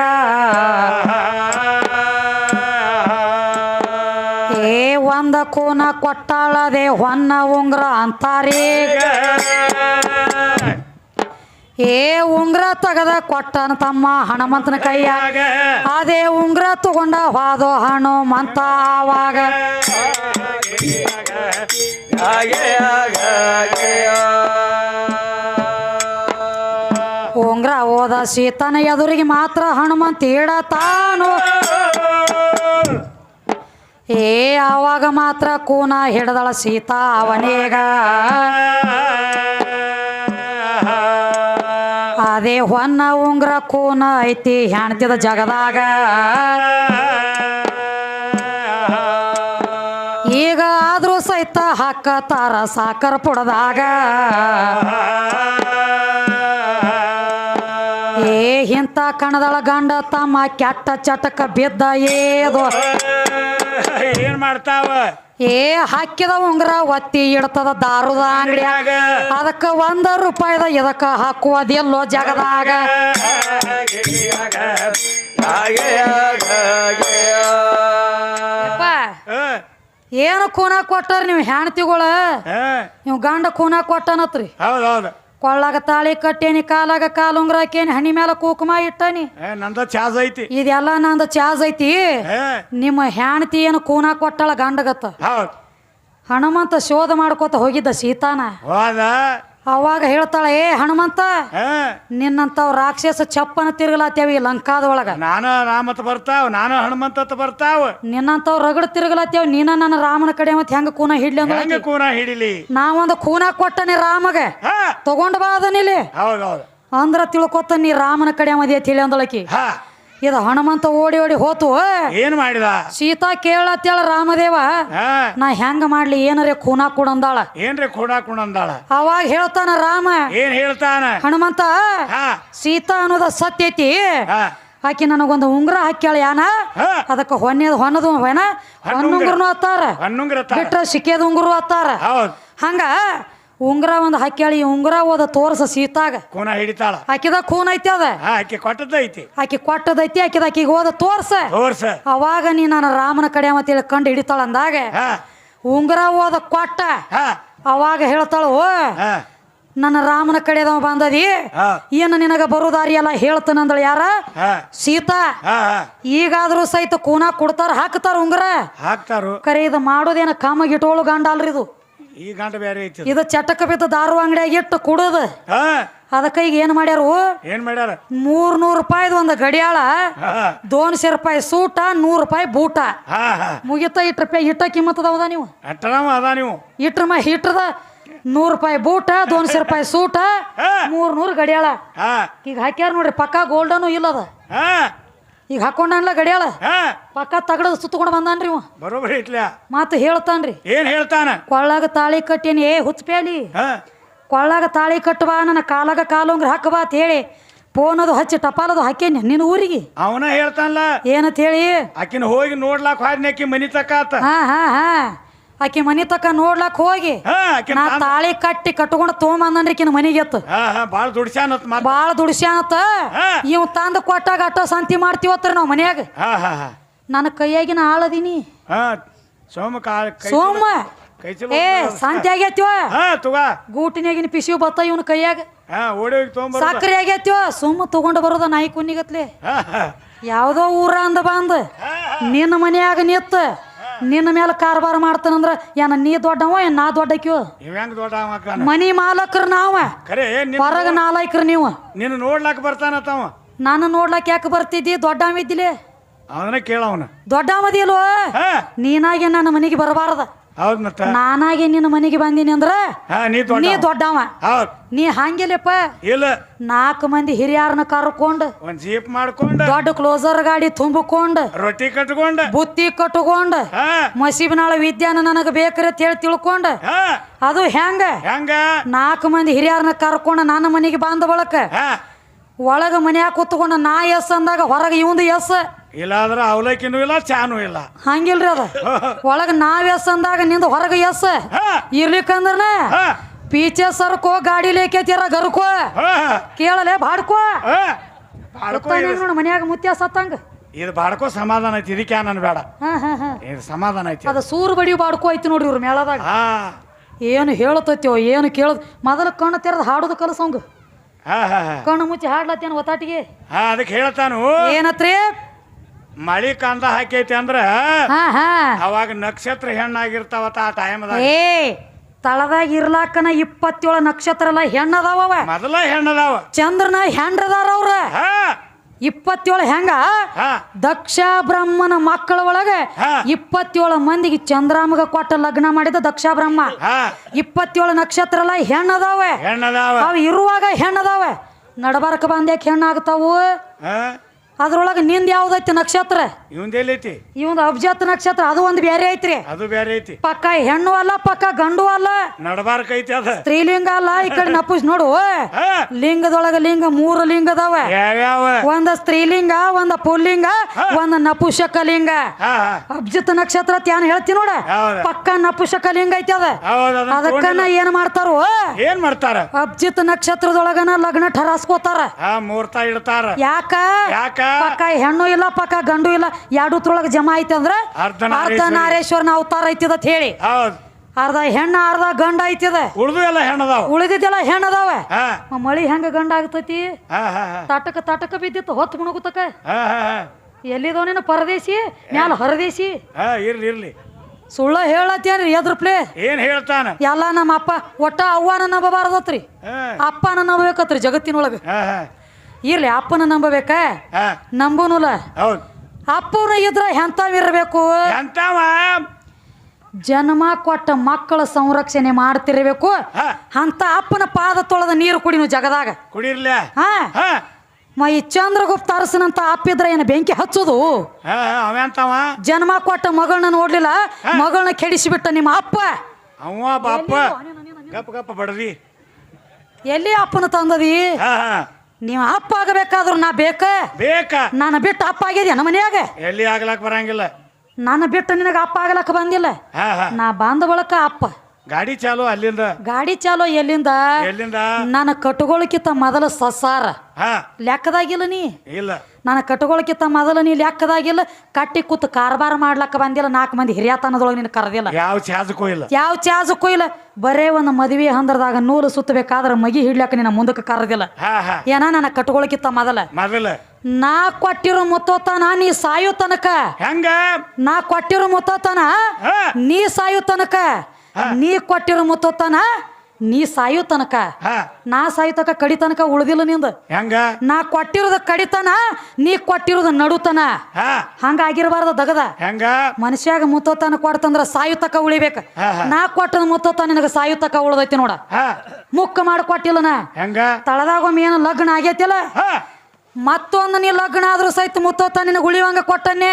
ಏ ಒಂದ ಕೂನ ಕೊಟ್ಟಳದೆ ಹೊನ್ನ ಉಂಗ್ರ ಅಂತಾರೀ. ಏ ಉಂಗ್ರ ತಗದ ಕೊಟ್ಟನ ತಮ್ಮ ಹಣಮಂತನ ಕೈಯಾಗ. ಅದೇ ಉಂಗ್ರ ತಗೊಂಡ ಹಾದೋ ಹನುಮಂತ ಆವಾಗ. ಉಂಗ್ರ ಹೋದ ಸೀತನ ಎದುರಿಗೆ ಮಾತ್ರ ಹನುಮಂತ ಇಡತಾನು ಏ ಆವಾಗ ಮಾತ್ರ ಕೂನ ಹಿಡದಳ ಸೀತಾ ಅವನೇಗ. ಅದೇ ಹೊನ್ನ ಉಂಗ್ರ ಕೋನ ಐತಿ ಹೆಣ್ತಿದ ಜಗದಾಗ. ಈಗ ಆದ್ರೂ ಸಹಿತ ಹಾಕತಾರ ಸಾಕರ ಪುಡದಾಗ. ಏ, ಇಂಥ ಕಣದಳ ಗಂಡ ತಮ್ಮ ಕೆಟ್ಟ ಚಟಕ ಬಿದ್ದ ಏದು. ಏನ್ ಮಾಡ್ತಾವ? ಏ ಹಾಕಿದ ಉಂಗ್ರ ಒತ್ತಿ ಇಡ್ತದ ದಾರುದ ಅಂಗಡಿಯಾಗ. ಅದಕ್ಕ ಒಂದ ರೂಪಾಯಿದ ಇದಕ್ಕ ಹಾಕುವುದಿಲ್ಲೋ ಜಗದಾಗ. ಯಪ್ಪ, ಏನು ಕೂನ ಕೊಟ್ಟಾರ ನೀವು ಹೆಣ್ತಿಗಳ? ನೀವು ಗಂಡ ಕೂನ ಕೊಟ್ಟನತ್ರಿ. ಹೌದ್ ಹೌದ್. ಕೊಳ್ಳಾಗ ತಾಳಿ ಕಟ್ಟೇನಿ ಕಾಲಾಗ ಕಾಲು ಉಂಗ್ರ ಹಾಕೇನಿ ಹಣಿ ಮೇಲೆ ಕುಕುಮ ಇಟ್ಟನಿ. ಏ, ನಂದ ಚಾರ್ಜ್ ಐತಿ. ಇದೆಲ್ಲ ನಂದ ಚಾರ್ಜ್ ಐತಿ. ನಿಮ್ಮ ಹೆಣ್ತಿ ಏನು ಕೂನ ಕೊಟ್ಟಳ ಗಂಡಗತ್ತ. ಹೌದ್. ಹನುಮಂತ ಶೋಧ ಮಾಡ್ಕೋತ ಹೋಗಿದ್ದ ಸೀತಾನ. ಹೋದ? ಅವಾಗ ಹೇಳ್ತಾಳೆ ಏ ಹನುಮಂತ ನಿನ್ನಂತ ನಿನ್ನಂತವ್ ರಾಕ್ಷಸ ಚಪ್ಪನ ತಿರುಗಲಾತೇವಿ ಲಂಕಾದ ಒಳಗ ನಾನು ರಾಮತ್ ಬರ್ತಾವ ನಾನು ಹನುಮಂತ ಬರ್ತಾವ. ನಿನ್ನಂತವ್ ರಗಡ್ ತಿರುಗಲಾತೇವ್ ನೀನ ನನ್ನ ರಾಮನ ಕಡೆ ಮತ್ತೆ ಹೆಂಗ ಕೂನ ಹಿಡ್ಲಿ ಅಂದ ಹೆಂಗ ಕೂನ ಹಿಡಿಲಿ? ನಾವೊಂದು ಕೂನ ಕೊಟ್ಟನೆ ರಾಮಗ. ತಗೊಂಡ್ ಬಾ ಅದನಿಲಿ ಹೌದೌದು ಅಂದ್ರ ತಿಳ್ಕೊತ ನೀ ರಾಮನ ಕಡೆ ಮದಿ ತಿಳಿ ಅಂದಳಕಿ. ಹಾ. ಇದು ಹನುಮಂತ ಓಡಿ ಓಡಿ ಹೋತು. ಏನ್ ಮಾಡಿದ? ಸೀತಾ ಕೇಳತ್ತೇಳ ರಾಮದೇವ ನಾ ಹೆಂಗ ಮಾಡ್ಲಿ ಏನರೇ ಖೂನಾ ಕುಡಂದಾಳ ಏನ್ರಿ ಕೂಡ ಕುಣಂದಾಳ ಅವಾಗ ಹೇಳ್ತಾನ ರಾಮ ಏನ್ ಹೇಳ್ತಾನ? ಹನುಮಂತ ಸೀತಾ ಅನ್ನೋದ ಸತ್ಯ ಐತಿ. ಆಕಿ ನನಗೊಂದು ಉಂಗ್ರ ಹಾಕ್ಯಾಳ ಯಾನ? ಅದಕ್ಕ ಹೊನ್ನೆ ಹೊನ್ನದು ಹೊನ ಹಣ್ಣುಂಗ್ರ ಬಿಟ್ರ ಸಿಕ್ಕೇದ ಉಂಗುರು ಹತ್ತಾರ ಹೌದ್. ಹಂಗ ಉಂಗ್ರ ಒಂದು ಹಾಕ್ಯಾಳಿ ಉಂಗ್ರ ಓದ ತೋರ್ಸ ಸೀತಾಗ. ಕೂನ ಹಿಡಿತಾಳ. ಆಕಿದ ಕೂನ್ ಐತಿ ಅದ. ಆಕೆ ಕೊಟ್ಟದೈತಿ ಆಕಿ ಕೊಟ್ಟದೈತಿ ಆಕಿದ ಆಕಿಗೆ ಹೋದ ತೋರ್ಸ. ತೋರ್ಸ. ಅವಾಗ ನೀ ನನ್ನ ರಾಮನ ಕಡೆ ಮತ್ತೆ ಕಂಡು ಹಿಡಿತಾಳ ಅಂದಾಗ ಉಂಗುರ ಓದ ಕೊಟ್ಟ. ಅವಾಗ ಹೇಳ್ತಾಳ ನನ್ನ ರಾಮನ ಕಡೆದವ ಬಂದದಿ ಏನು ನಿನಗ ಬರುದಾರಿ ಎಲ್ಲ ಹೇಳ್ತಾನಂದಳ ಯಾರ? ಸೀತಾ. ಈಗಾದ್ರೂ ಸಹಿತ ಕೂನ ಕೊಡ್ತಾರ ಹಾಕ್ತಾರ ಉಂಗ್ರ. ಹಾಕ್ತಾರ. ಕರೆ ಇದು ಮಾಡೋದೇನ ಇಟ್ಟೋಳು ಗಂಡ ಅಲ್ರಿ ಇದು. ಈ ಗಂಟ ಬೇರೆ ಐತಿ ಇದು ಚಟಕ ಬಿದ್ದ ದಾರು ಅಂಗಡಿಯಾಗ ಇಟ್ಟು ಕುಡದ. ಹಾ. ಅದಕ್ಕೆ ಈಗ ಏನ್ ಮಾಡ್ಯಾರು? ಏನ್ ಮಾಡ್ಯಾರ? ಮೂರ್ ನೂರು ರೂಪಾಯಿದ ಒಂದು ಗಡಿಯಾಳ ದೋನ್ಸಿ ರೂಪಾಯಿ ಸೂಟ ನೂರು ರೂಪಾಯಿ ಬೂಟ. ಮುಗಿತ ಇಟ್ ರೂಪಾಯಿ ಇಟ್ಟ ಕಿಮ್ಮತ್ತದವದ ನೀವು? ಅಟ್ಟನವ ಅದ ನೀವು. ಇಟ್ರ ಮ ಹಿಟ್ರದ ನೂರು ರೂಪಾಯಿ ಬೂಟ ದೋನ್ಸಿ ರೂಪಾಯಿ ಸೂಟ ಮೂರ್ ನೂರು ಗಡಿಯಾಳ. ಈಗ ಹಾಕ್ಯಾರ ನೋಡ್ರಿ ಪಕ್ಕ ಗೋಲ್ಡನು ಇಲ್ಲದ. ಈಗ ಹಾಕೊಂಡಲ್ಲ ಗಡಿಯಾಳ? ಹಾ. ಪಕ್ಕ ತಗಡ ಸುತ್ತಕೊಂಡು ಬಂದಾನ್ರಿ ಇವ. ಬರೋಬ್ಬರಿ ಐತ್ಲ ಮಾತು ಹೇಳ್ತಾನ್ರಿ. ಏನ್ ಹೇಳ್ತಾನ? ಕೊಳ್ಳಾಗ ತಾಳಿ ಕಟ್ಟೇನಿ. ಏ ಹುಚ್ಚಪೇಲಿ ಹಾ. ಕೊಳ್ಳಾಗ ತಾಳಿ ಕಟ್ಟಬಾ ನನ್ನ ಕಾಲಾಗ ಕಾಲುಂಗ್ರ ಹಾಕಬಾ ಅಂತ ಹೇಳಿ ಫೋನ್ ಅದು ಹಚ್ಚಿ ಟಪಾಲದು ಹಾಕೇನಿ ನಿನ್ನ ಊರಿಗೆ. ಅವನ ಹೇಳ್ತಾನಲ್ಲ. ಏನಂತ ಹೇಳಿ? ಆಕಿನ ಹೋಗಿ ನೋಡ್ಲಾಕ್ ಹೋದ್ನಿ ಆಕಿ ಮನಿ ತಕ್ಕ ಆತ. ಹಾ ಹಾ ಹಾ. ಆಕಿ ಮನಿ ತಕ ನೋಡ್ಲಾಕ್ ಹೋಗಿ ಹಾ ಆಕಿನ ನಾ ತಂದ- ತಾಳಿ ಕಟ್ಟಿ ಕಟ್ಕೊಂಡು ತೊಗೊಂಬಂದ್ರಿಕಿನ ಮನೆಗೆ ಮನಿಗೆ ಎತ್ತು. ಹಾ ಹಾ ಮಾತ. ಬಾಳ ದುಡಿಸ್ಯಾನತ್ತ ಹಾ. ಇವ್ ತಂದ ಕೊಟ್ಟಾಗ ಅಟ್ಟ ಸಂತಿ ಮಾಡ್ತೀವತ್ತರ ನಾವ್ ಮನ್ಯಾಗ. ಹಾ ಹಾ ಹಾ. ನನ್ನ ಕೈಯಾಗಿನ ಆಳದಿನಿ. ಹಾ ಸೋಮ ಕಾ ಕೈ ಸೋಮ? ಕೈ ಚಲೋ ಏ ಸಂತಿ ಆಗೈತ್ಯೋ? ಹಾ ತಗ. ಗೂಟಿನಾಗಿನ ಪಿಸಿವ್ ಬತ್ತ ಇವನ ಕೈಯಾಗ. ಹಾ ಓಡಿ ಹೋಗಿ ತೊಗೊಂಬರ ಸಕ್ರೆ ಆಗೈತ್ಯೋ? ಸುಮ್ಮ ತಗೊಂಡು ಬರೋದ ನಾಯಿ ಕುನ್ನಿಗತ್ಲೆ. ಹಾ ಹಾ. ಯಾವುದೋ ಊರ ಅಂದ ಬಂದ. ನಿನ್ನ ಮನ್ಯಾಗ ನಿತ್ತ ನಿನ್ನ ಮೇಲೆ ಕಾರ್ಬಾರ ಮಾಡ್ತಾನಂದ್ರ ಏನ ನೀ ದೊಡ್ಡವ ಏನ್ ನಾ ದೊಡ್ಡಕ್ಯೋ ಇವ್ ಹೆಂಗ್ ದೊಡ್ಡ ಅವ ಮನಿ ಮಾಲಕರು ನಾವ. ಖರೆ ನಿನ್ ಹೊರಗ ನಾಲಾಯ್ಕ್ರ ನೀವು. ನಿನ್ನ ನೋಡ್ಲಾಕ್ ಬರ್ತಾನ ನಾನು ನೋಡ್ಲಕ್ ಯಾಕೆ ಬರ್ತಿದ್ದಿ? ದೊಡ್ಡವಿದ್ದಿಲೆ ಅವನ. ಕೇಳವನ ದೊಡ್ಡವದಿಲ್ವ ಹಾ! ನೀನಾಗೆ ನನ್ನ ಮನೆಗೆ ಬರಬಾರ್ದ. ಹೌದ್ ಮತ್ತ? ನಾನಾಗೆ ನಿನ್ನ ಮನೆಗೆ ಬಂದೀನಿ ಅಂದ್ರ ಹಾ ನೀ ನೀ ದೊಡ್ಡ ದೊಡ್ಡವ. ಹೌದ್. ನೀ ಹಂಗಿಲ್ಲಪ್ಪ. ಇಲ್ಲ. ನಾಲ್ಕು ಮಂದಿ ಹಿರಿಯರನ್ನ ಕರ್ಕೊಂಡು ಒಂದ್ ಜೀಪ್ ಮಾಡ್ಕೊಂಡ ದೊಡ್ಡ ಕ್ಲೋಸರ್ ಗಾಡಿ ತುಂಬಿಕೊಂಡು ರೊಟ್ಟಿ ಕಟ್ಕೊಂಡ ಬುತ್ತಿ ಕಟ್ಟಕೊಂಡು ಹಾ. ಮಸೀಬಿನಾಳ ವಿದ್ಯಾನ ನನಗೆ ಬೇಕ್ರಿ ಅಂತ ಹೇಳಿ ತಿಳ್ಕೊಂಡು ಅದು ಹೆಂಗ? ಹೆಂಗ? ನಾಲ್ಕು ಮಂದಿ ಹಿರಿಯರನ್ನ ಕರ್ಕೊಂಡು ನನ್ನ ಮನೆಗೆ ಬಂದ ಬಳಕ ಒಳಗ ಮನ್ಯಾಗ ಕುತ್ಕೊಂಡು ನಾ ಎಸ್ ಅಂದಾಗ ಹೊರಗೆ ಇವಂದು ಎಸ್. ಇಲ್ಲಾದ್ರ ಅವಲಕ್ಕಿನೂ ಇಲ್ಲ ಚಾನೂ ಇಲ್ಲ. ಹಂಗಿಲ್ರಿ ಅದ. ಒಳಗ ನಾವ್ ಎಸ್ ಅಂದಾಗ ನಿಂದ ಹೊರಗೆ ಎಸ್. ಇರ್ಲಿಕ್ಕಂದ್ರೆ ಇರ್ಲಿಕ್ಕಂದ್ರನ ಪೀಚೆ ಸರ್ಕೋ ಗಾಡಿ ಲೇಕೇತಿರ ಗರ್ಕೋ. ಕೇಳಲೆ ಬಾಡ್ಕೋ. ನೋಡ ಮನ್ಯಾಗ ಮುತ್ಯ ಸತ್ತಂಗ. ಇದು ಬಾಡ್ಕೋ ಸಮಾಧಾನ ಐತಿ ಇದಕ್ಕೆ ನನ್ ಬೇಡ. ಇದು ಸಮಾಧಾನ ಐತಿ ಅದ ಸೂರು ಬಡಿ ಬಾಡ್ಕೋ ಐತಿ ನೋಡ್ರಿ ಇವ್ರ ಮೇಳದಾಗ. ಏನು ಹೇಳತೈತಿ ಏನು ಕೇಳದ್. ಮೊದಲು ಕಣ್ಣು ತೆರೆದ ಹಾಡೋದು ಕಲಸಂಗ. ಕಣ್ಣು ಮುಚ್ಚಿ ಹಾಡ್ಲತ್ತೇನು ಒತ್ತಾಟಿಗೆ? ಹಾ ಅದಕ್ಕೆ ಹೇಳ್ತಾನು ಏನತ್ರಿ? ಮಳಿ ಕಂದ ಹಾಕೈತಿ ಅಂದ್ರ ಹಾ ಹಾ. ಅವಾಗ ನಕ್ಷತ್ರ ಹೆಣ್ಣಾಗಿರ್ತಾವತ್ತ ಆ ಟೈಮ್ದಾಗ ಏ ತಳದಾಗ ಇರ್ಲಾಕನ ಇಪ್ಪತ್ತೇಳು ನಕ್ಷತ್ರ ಎಲ್ಲ ಹೆಣ್ಣದಾವ ಮೊದಲ ಹೆಣ್ಣದಾವ. ಚಂದ್ರನ ಹೆಂಡ್ರದಾರ ಅವ್ರ. ಹಾ. ಇಪ್ಪತ್ತೇಳು ಹೆಂಗ? ಹಾ. ದಕ್ಷ ಬ್ರಹ್ಮನ ಮಕ್ಕಳ ಒಳಗೆ ಹಾ. ಇಪ್ಪತ್ತೇಳು ಮಂದಿಗೆ ಚಂದ್ರಾಮಗ ಕೊಟ್ಟ ಲಗ್ನ ಮಾಡಿದ ದಕ್ಷ ಬ್ರಹ್ಮ. ಹಾ. ಇಪ್ಪತ್ತೇಳು ನಕ್ಷತ್ರ ಎಲ್ಲ ಹೆಣ್ಣದಾವೆ. ಹೆಣ್ಣದಾವ. ಅವು ಇರುವಾಗ ಹೆಣ್ಣದಾವೆ. ನಡಬಾರಕ ಬಂದ್ಯಾಕೆ ಹೆಣ್ಣಾಗ್ತಾವು? ಹಾ. ಅದ್ರೊಳಗೆ ನಿಂದ ಯಾವ್ದೈತಿ ನಕ್ಷತ್ರ? ಇವಂದೆಲ್ಲೈತಿ? ಇವಂದು ಅಬ್ಜತ್ ನಕ್ಷತ್ರ ಅದು ಒಂದು ಬೇರೆ ಐತ್ರಿ. ಅದು ಬೇರೆ ಐತಿ. ಪಕ್ಕ ಹೆಣ್ಣು ಅಲ್ಲ ಪಕ್ಕ ಗಂಡು ಅಲ್ಲ. ನಡಬಾರ್ಕ ಐತಿ ಅದ. ಸ್ತ್ರೀಲಿಂಗ ಅಲ್ಲ ಈ ಕಡೆ ನಪುಸ್ ನೋಡು. ಹಾ. ಲಿಂಗದೊಳಗ ಲಿಂಗ ಮೂರು ಲಿಂಗ ಅದಾವ. ಯಾವ್ಯಾವ? ಒಂದ ಸ್ತ್ರೀಲಿಂಗ ಒಂದ ಪುಲ್ಲಿಂಗ ಒಂದ ನಪುಷಕ ಲಿಂಗ. ಹಾ ಹಾ. ಅಬ್ಜಿತ್ ನಕ್ಷತ್ರ ತ್ಯಾನ್ ಹೇಳ್ತಿ ನೋಡ? ಹೌದ ಪಕ್ಕ ನಪುಷಕ ಲಿಂಗ ಐತಿ ಅದ. ಹೌದ ಅದನ್ನ ಅದಕ್ಕನ ಏನ್ ಮಾಡ್ತಾರೋ? ಏನ್ ಮಾಡ್ತಾರ? ಅಬ್ಜಿತ್ ನಕ್ಷತ್ರದೊಳಗನ ಲಗ್ನ ಠರಾಸ್ಕೋತಾರ. ಹಾ ಮುಹೂರ್ತ ಇಡ್ತಾರ. ಯಾಕ? ಯಾಕ? ಪಕ್ಕ ಹೆಣ್ಣು ಇಲ್ಲ ಪಕ್ಕ ಗಂಡು ಇಲ್ಲ. ಎರಡೂತ್ರೊಳಗ ಜಮಾ ಐತಿ ಅಂದ್ರ. ಅರ್ಧ ನಾರೇಶ್ವರನ ಅವತಾರ ಐತಿದ ಅಂತ ಹೇಳಿ. ಅರ್ಧ ಹೆಣ್ಣ ಅರ್ಧ ಗಂಡ ಐತಿದ. ಉಳ್ದು ಎಲ್ಲ ಹೆಣ್ಣದಾವ ಉಳಿದಿದ್ದೆಲ್ಲ ಹೆಣ್ಣದಾವ ಮಳಿ ಹೆಂಗ ಗಂಡ ಆಗ್ತೈತಿ? ತಟಕ ತಟಕ ಬಿದ್ದಿತ್ತು ಹೊತ್ತು ಮುಣಗುತ್ತಕ ಎಲ್ಲಿದ ಹಾ ಹಾ. ಎಲ್ಲಿದವನೇನು ಪರದೇಶಿ ಮ್ಯಾಲ ಹೊರದೇಶಿ. ಇರ್ಲಿ ಇರ್ಲಿ. ಸುಳ್ಳ ಹೇಳತ್ತೇನ್ರಿ ಎದ್ರಪ್ಲೆ ಏನ್ ಹೇಳ್ತಾನ? ಎಲ್ಲ ನಮ್ಮ ಅಪ್ಪ ಒಟ್ಟ ಅವ್ವನ ನಂಬಬಾರ್ದತ್ರಿ. ಅಪ್ಪನ ನಂಬಬೇಕತ್ರಿ ಜಗತ್ತಿನೊಳಗೆ. ಇರ್ಲಿ ಅಪ್ಪನ ನಂಬಬೇಕ? ಹೌದು ಹೌದ್. ಅಪ್ಪನ ಇದ್ರ ಎಂಥವಿರಬೇಕು? ಎಂತವ ಜನ್ಮ ಕೊಟ್ಟ ಮಕ್ಕಳ ಸಂರಕ್ಷಣೆ ಮಾಡ್ತಿರ್ಬೇಕು. ಅಂತ ಅಪ್ಪನ ಪಾದ ತೊಳೆದ ನೀರು ಕುಡಿನು ಜಗದಾಗ. ಕುಡಿರ್ಲ? ಹಾ. ಹಾ. ಮ ಈ ಚಂದ್ರಗುಪ್ತ ಅರಸನಂತ ಅಪ್ಪಿದ್ರ ಏನು ಬೆಂಕಿ ಹಚ್ಚೋದು? ಅವಂತವ ಜನ್ಮ ಕೊಟ್ಟ ಮಗಳನ್ನ ನೋಡ್ಲಿಲ್ಲ? ಮಗಳನ್ನ ಕೆಡಿಸಿಬಿಟ್ಟ ನಿಮ್ಮ ಅಪ್ಪ? ಅವ ಬಾಪ ಗಪ್ಪ ಗಪ್ಪ ಬಡದಿ ಎಲ್ಲಿ ಅಪ್ಪನ ತಂದದಿ? ನೀವು ಅಪ್ಪ ಆಗಬೇಕಾದ್ರೂ ನಾ ಬೇಕ? ಬೇಕ. ನಾನು ಬಿಟ್ಟು ಅಪ್ಪ ಆಗಿದ್ಯಾ ನಮ್ಮ ಮನ್ಯಾಗ? ಎಲ್ಲಿ ಆಗ್ಲಾಕ್ ಬರಂಗಿಲ್ಲ. ನಾನು ಬಿಟ್ಟು ನಿನಗೆ ಅಪ್ಪ ಆಗ್ಲಕ್ಕ ಬಂದಿಲ್ಲ. ಹಾ ಹಾ. ನಾ ಬಂದ ಬಳಕ ಅಪ್ಪ. ಗಾಡಿ ಚಾಲು ಅಲ್ಲಿಂದ? ಗಾಡಿ ಚಾಲೋ ಎಲ್ಲಿಂದ? ಎಲ್ಲಿಂದ? ನಾನು ಕಟ್ಕೊಳಕಿತ್ತ ಮೊದಲ ಸಸಾರ. ಹಾ. ಲೆಕ್ಕದಾಗಿಲ್ಲ ನೀ. ಇಲ್ಲ. ನಾನು ಕಟ್ಕೊಳಕಿತ್ತ ಮೊದಲ ನೀ ಲೆಕ್ಕದಾಗಿಲ್ಲ. ಕಟ್ಟಿ ಕೂತ್ ಕಾರ್ಬಾರ ಮಾಡ್ಲಕ್ಕ ಬಂದಿಲ್ಲ. ನಾಲ್ಕು ಮಂದಿ ಹಿರಿಯತನದೊಳಗೆ ನೀನು ಕರೆದಿಲ್ಲ. ಯಾವ ಚಾಜಕ್ಕೂ ಇಲ್ಲ. ಯಾವ ಚಾಜಕ್ಕೂ ಇಲ್ಲ. ಬರೇ ಒಂದು ಮದುವೆ ಹಂದ್ರದಾಗ ನೂಲು ಸುತ್ತಬೇಕಾದ್ರೆ ಮಗಿ ಹಿಡ್ಲಕ್ಕ ನಿನ್ನ ಮುಂದಕ್ಕೆ ಕರೆದಿಲ್ಲ. ಹಾ ಹಾ. ಏನ ನನ್ನ ಕಟ್ಕೊಳಕಿತ್ತ ಮೊದಲ? ಮೊದಲ. ನಾ ಕೊಟ್ಟಿರೋ ಮುತ್ತೋತನ ನೀ ಸಾಯೋ ತನಕ. ಹೆಂಗ? ನಾ ಕೊಟ್ಟಿರೋ ಮುತ್ತೋತನ ಹಾ. ನೀ ಸಾಯೋ ತನಕ. ನೀ ಕೊಟ್ಟಿರೋ ಮುತ್ತೋತನ ನೀ ಸಾಯೋ ತನಕ. ನಾ ಸಾಯೋ ತನಕ ಕಡಿ ತನಕ ಉಳ್ದಿಲ್ಲ ನಿಂದ. ಹೆಂಗ? ನಾ ಕೊಟ್ಟಿರೋದ ಕಡಿತನ ನೀ ಕೊಟ್ಟಿರೋದ ನಡುತನ ಹಂಗ ಆಗಿರಬಾರ್ದ ದಗದ. ಹೆಂಗ? ಮನುಷ್ಯಾಗ ಮುತ್ತೋತನ ಕೊಡ್ತಂದ್ರ ಸಾಯು ತಕ ಉಳಿಬೇಕ. ನಾ ಕೊಟ್ಟದ ಮುತ್ತೋತ ನಿನಗ ಸಾಯು ತಕ ಉಳ್ದೈತಿ ನೋಡ. ಮುಕ್ಕ ಮಾಡಿ ಕೊಟ್ಟಿಲ್ಲನ. ಹೆಂಗ? ತಳದಾಗೊಮ್ಮೆ ಏನು ಲಗ್ನ ಆಗೈತಿಲ್ಲ? ಮತ್ತೊಂದು ನೀ ಲಗ್ನ ಆದ್ರೂ ಸಹಿತ ಮುತ್ತೋತ ನಿನ್ನ ಉಳಿವಂಗ ಕೊಟ್ಟನೆ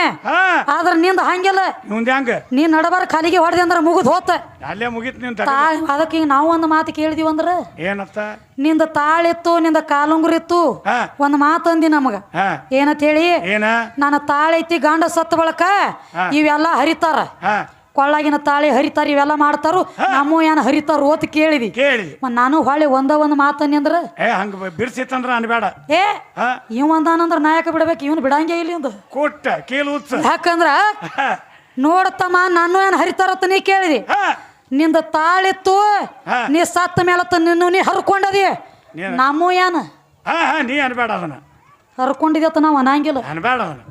ಆದ್ರ ನಿಂದ ಹಂಗಿಲ್ಲ ನೀನ್ ನಡಬಾರ ಕಾಲಿಗೆ ಹೊಡೆದೆ ಅಂದ್ರೆ ಮುಗಿದ್ ಹೋತ. ಅಲ್ಲೇ ಮುಗಿತ್ ಅದಕ್ಕೆ ಈಗ ನಾವು ಒಂದು ಮಾತು ಕೇಳಿದೀವಿ ಅಂದ್ರ ಏನತ್ತ ನಿಂದ ತಾಳಿತ್ತು ನಿಂದ ಕಾಲುಂಗುರಿತ್ತು. ಒಂದು ಮಾತು ಅಂದಿ ನಮಗ. ಏನಂತ ಹೇಳಿ? ನನ್ನ ತಾಳೈತಿ ಗಂಡ ಸತ್ತ ಬಳಕ. ಇವೆಲ್ಲ ಹರಿತಾರ. ಕೊಳ್ಳಾಗಿನ ತಾಳಿ ಹರಿತಾರ ಇವೆಲ್ಲ ಮಾಡ್ತಾರು. ನಮ್ಮ ಏನ್ ಹರಿತಾರು ಓತ್ ಕೇಳಿದಿ. ಕೇಳಿ ನಾನು ಹೊಳ್ಳಿ ಒಂದ ಒಂದ್ ಮಾತನ್ನಿ ಅಂದ್ರ? ಏ ಹಂಗ ಬಿಡ್ಸಿತ್ತಂದ್ರ ಅನ್ಬೇಡ ಏ ಹಾ? ಇವ್ ಅಂದಾನಂದ್ರ ನಾಯಕ ಬಿಡ್ಬೇಕು ಇವನ್ ಬಿಡಂಗೆ ಇಲ್ಲಿ ಒಂದು ಕೊಟ್ಟ ಕೇಳು ಯಾಕಂದ್ರ ನೋಡತ್ತಮ್ಮ ನಾನು ಏನ್ ಹರಿತಾರತ್ತ ನೀ ಕೇಳಿದಿ. ನಿಂದ ತಾಳಿತ್ತು ನೀ ಸತ್ತ ಮೇಲತ್ತ ನಿನ್ನ ನೀ ಹರ್ಕೊಂಡದಿ. ನಮ್ಮೂ ಏನ? ನೀ ಅನ್ಬೇಡ ಅದನ್ನ. ಹರ್ಕೊಂಡಿದ್ಯತ್ತ ನಾವು ಅನ್ನಂಗಿಲ್ಲ ಅನ್ಬೇಡ ಅದನ್ನ.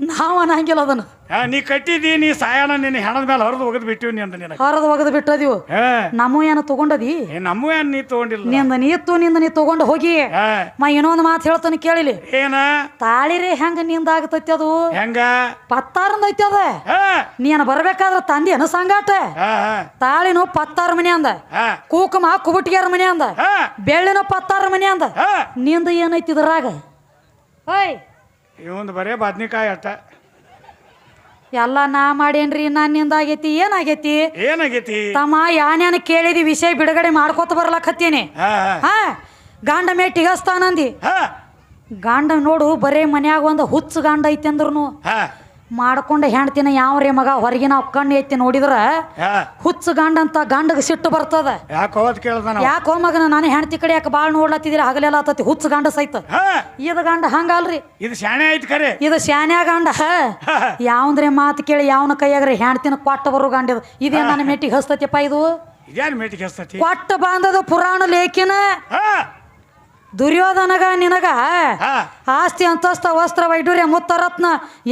ನಾವು ಅನ್ನಂಗಿಲ್ಲ ಅದನ್ನ. ಹಾ ನೀ ಕಟ್ಟಿದಿ ನೀ ಸಾಯಣ ನಿನ್ನ ಹೆಣದ ಮೇಲೆ ಹೊರದು ಒಗದ್ ಬಿಟ್ಟಿವಿ ನಿಂದ ಅಂತ ನಿನಗೆ. ಹೊರದು ಒಗದು ಬಿಟ್ಟದಿವು ಹಾ. ನಮ್ಮ ಏನು ತಗೊಂಡದಿ? ಏ ನಮ್ಮ ಏನ್ ನೀ ತಗೊಂಡಿಲ್ಲ? ನಿಂದ ನೀತ್ತು ನಿಂದ ನೀ ತಗೊಂಡು ಹೋಗಿ. ಹಾ. ಮ ಇನ್ನೊಂದು ಮಾತು ಹೇಳ್ತಾನೆ ಕೇಳಿಲಿ. ಏನ? ತಾಳಿರಿ ಹೆಂಗ ನಿಂದ ಆಗತೈತಿ ಅದು? ಹೆಂಗ? ಪತ್ತಾರಂದ ಐತಿ ಅದ. ಹಾ. ನೀನು ಬರ್ಬೇಕಾದ್ರ ತಂದಿ ಅನ ಸಂಗಾಟ? ಹಾ ಹಾ. ತಾಳಿನೂ ಪತ್ತಾರ ಮನೆ ಅಂದ. ಹಾ. ಕೂಕುಮ ಕುಬುಟಿಗ್ಯಾರ ಮನೆ ಅಂದ. ಹಾ. ಬೆಳ್ಳಿನೂ ಪತ್ತಾರ ಮನೆ ಅಂದ. ಹಾ. ನಿಂದ ಏನೈತಿ ಇದ್ರಾಗ? ಓಯ್. ಇವಂದು ಬರೇ ಬದ್ನಿಕಾಯಿ ಅಟ್ಟ. ಎಲ್ಲ ನಾ ಮಾಡೇನ್ರಿ ನಾನು ನಿಂದ ಆಗೈತಿ ಏನಾಗೈತಿ? ಏನಾಗೈತಿ? ತಮ್ಮ ಯಾನ್ಯಾನ ಕೇಳಿದಿ ವಿಷಯ ಬಿಡುಗಡೆ ಮಾಡ್ಕೋತ ಬರ್ಲಕತ್ತೀನಿ. ಹಾ ಹಾ. ಗಂಡ ಮೇಟಿಗಸ್ತಾನಂದಿ ಹಾ. ಗಂಡ ನೋಡು ಬರೇ ಮನ್ಯಾಗ ಒಂದು ಹುಚ್ಚು ಗಂಡ ಐತೆ ಅಂದ್ರು ಮಾಡ್ಕೊಂಡು ಹೆಣ್ತಿನ ರೀ ಮಗ? ಹೊರಗಿನ ಕಣ್ಣು ಎತ್ತಿ ನೋಡಿದ್ರ ಹುಚ್ಚು ಗಂಡ ಅಂತ ಗಂಡಗ ಸಿಟ್ಟು ಬರ್ತದ. ಯಾಕೆ ಯಾಕೋ ಮಗನ ನಾನು ಹೆಣ್ತಿ ಕಡೆ ಯಾಕೆ ಬಾಳ್ ನೋಡ್ಲತ್ತಿದ್ರೆ ಹಗಲೆಲ್ಲ ಆತತಿ ಹುಚ್ಚು ಗಂಡ ಸೈತ ಇದ ಗಂಡ ಹಂಗಲ್ರಿ. ಇದು ಶಾಣೆ ಐತಿ ಕರೆ. ಇದು ಶಾಣೆ ಗಂಡ. ಯಾವಂದ್ರೆ ಮಾತು ಕೇಳಿ ಯಾವನ ಕೈಯಾಗ್ರೆ ಹೆಣ್ತಿನ ಕೊಟ್ಟ ಬರು ಗಂಡ ಇದು ನನ್ನ ಮೆಟ್ಟಿಗೆ ಹಸ್ತತಿಯಪ್ಪ ಇದು? ಇದೇನು ಮೇಟಿಗೆ ಹಸ್ತತಿ? ಕೊಟ್ಟ ಬಾಂಧದ ಪುರಾಣ ಲೇಖಿನ? ದುರ್ಯೋಧನಗ ನಿನಗ ಆಸ್ತಿ ಅಂತಸ್ತ ವಸ್ತ್ರ ವೈಡೂರ್ಯ ಮುತ್ತರತ್ನ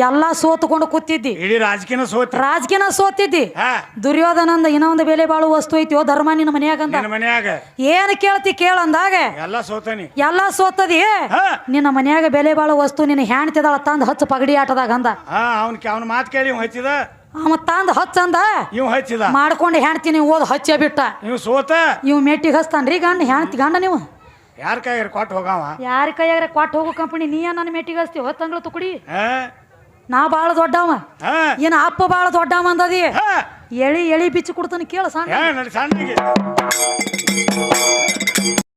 ಎಲ್ಲ ಸೋತುಕೊಂಡು ಕೂತಿದ್ದಿ. ಇಡೀ ರಾಜಕೀಯ ಸೋತ್ ರಾಜಕೀಯ ಸೋತಿದ್ದಿ. ದುರ್ಯೋಧನ ದುರ್ಯೋಧನಂದ ಇನ್ನೊಂದು ಬೆಲೆ ಬಾಳು ವಸ್ತು ಐತಿ ಓ ಧರ್ಮ ನಿನ್ನ ಮನ್ಯಾಗಂದ ನಿನ್ನ ಮನ್ಯಾಗ. ಏನ್ ಕೇಳ್ತಿ ಕೇಳಂದಾಗ ಎಲ್ಲ ಸೋತನಿ. ಎಲ್ಲ ಸೋತದಿ. ನಿನ್ನ ಮನ್ಯಾಗ ಬೆಲೆ ಬಾಳು ವಸ್ತು ನಿನ್ನ ಹೆಣ್ತಿದಾಳ ತಂದ ಹಚ್ಚ ಪಗಡಿ ಆಟದಾಗ ಅಂದ. ಅವ್ನ ಅವನ ಮಾತು ಕೇಳಿ ಹಚ್ಚಿದ? ಅವ ತಂದ ಹಚ್ಚಂದ ಇವ್ ಹಚ್ಚಿದ? ಮಾಡ್ಕೊಂಡು ಹೆಣ್ತೀನಿ ಓದ್ ಹಚ್ಚ ಬಿಟ್ಟ. ಇವ್ ಸೋತ? ಇವ್ ಮೆಟ್ಟಿಗೆ ಹಚ್ತಾನ್ರಿ ಗಂಡ ಹೆಣ್ತಿ ಗಂಡ ನೀವು. ಯಾರ ಕೈಯಾರ ಕೊಟ್ಟು ಹೋಗವ? ಯಾರ ಕೈಯಾಗ ಕೊಟ್ಟು ಹೋಗೋ ಕಂಪನಿ ನೀ ನನ್ನ ಮೆಟ್ಟಿಗೆ ಹೊತ್ತು ಹೊತ್ತಂಗ್ಳು ತುಕುಡಿ. ನಾ ಬಾಳ ದೊಡ್ಡವ. ಏನ ಅಪ್ಪ ಬಾಳ ದೊಡ್ಡವ ಅಂದದಿ? ಎಳಿ ಎಳಿ ಬಿಚ್ಚಿ ಕೊಡ್ತಾನೆ ಕೇಳ ಸಣ್ಣ. ಸಣ್ಣ